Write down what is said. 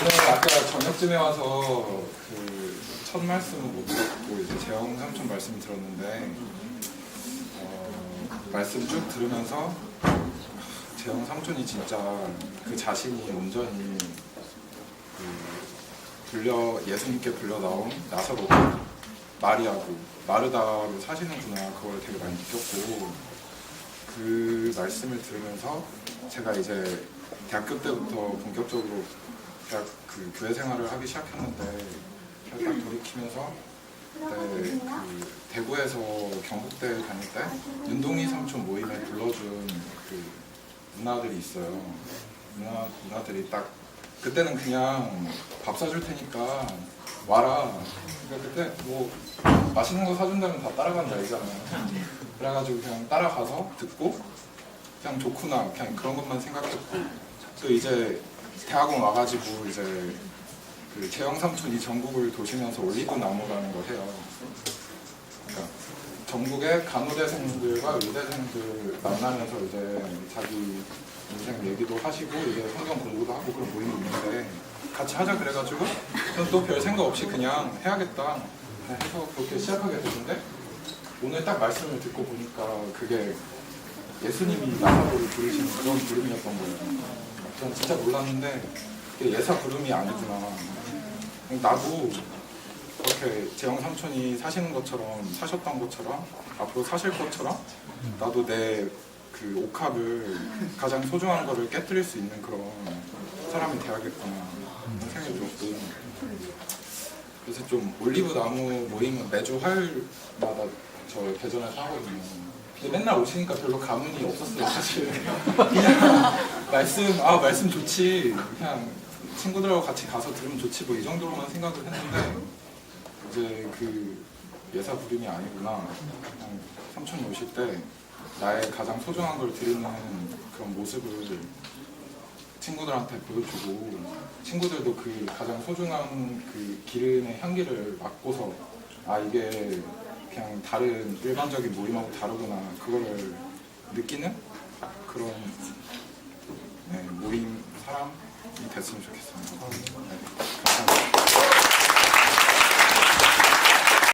오늘 아까 저녁쯤에 와서 그 첫 말씀은 못 듣고 이제 재영 삼촌 말씀 들었는데 어, 말씀 쭉 들으면서 재영 삼촌이 진짜 그 자신이 온전히 그 불려 예수님께 불려 나온 나사로 마리아고 마르다로 사시는구나 그걸 되게 많이 느꼈고 그 말씀을 들으면서 제가 이제 대학교 때부터 본격적으로 대학 그 교회 생활을 하기 시작했는데 딱 돌이키면서 그때 그 대구에서 경북대 다닐 때 윤동희 삼촌 모임에 불러준 그 누나들이 있어요. 누나 누나들이 딱 그때는 그냥 밥 사줄 테니까 와라. 그러니까 그때 뭐 맛있는 거 사준다면 다 따라간다 이잖아요. 그래가지고 그냥 따라가서 듣고 그냥 좋구나 그냥 그런 것만 생각했고 또 이제 대학원 와가지고 이제 그 재영 삼촌이 전국을 도시면서 올리브 나무라는 걸 해요. 그러니까 전국의 간호대생들과 의대생들 만나면서 이제 자기 인생 얘기도 하시고 이제 성경 공부도 하고 그런 모임이 있는데 같이 하자 그래가지고 저는 또별 생각 없이 그냥 해야겠다 해서 그렇게 시작하게 됐는데 오늘 딱 말씀을 듣고 보니까 그게 예수님이 나사로를 부르시는 그런 부름이었던 거예요. 전 진짜 몰랐는데 예사 부름이 아니구나. 나도 그렇게 재영 삼촌이 사시는 것처럼 사셨던 것처럼 앞으로 사실 것처럼 나도 내 그 옥합을 가장 소중한 거를 깨뜨릴 수 있는 그런 사람이 돼야겠구나 생각이 들었고 그래서 좀 올리브 나무 모임은 매주 화요일마다 저 대전에서 하거든요. 근데 맨날 오시니까 별로 감흥이 없었어요 사실. 그냥 말씀 아 말씀 좋지 그냥 친구들하고 같이 가서 들으면 좋지 뭐 이 정도로만 생각을 했는데 이제 그 예사 부름이 아니구나. 삼촌이 오실 때 나의 가장 소중한 걸 드리는 그런 모습을 친구들한테 보여주고 친구들도 그 가장 소중한 그 기름의 향기를 맡고서 아 이게 그냥 다른 일반적인 모임하고 다르구나 그거를 느끼는 그런 네, 모임 사람이 됐으면 좋겠습니다.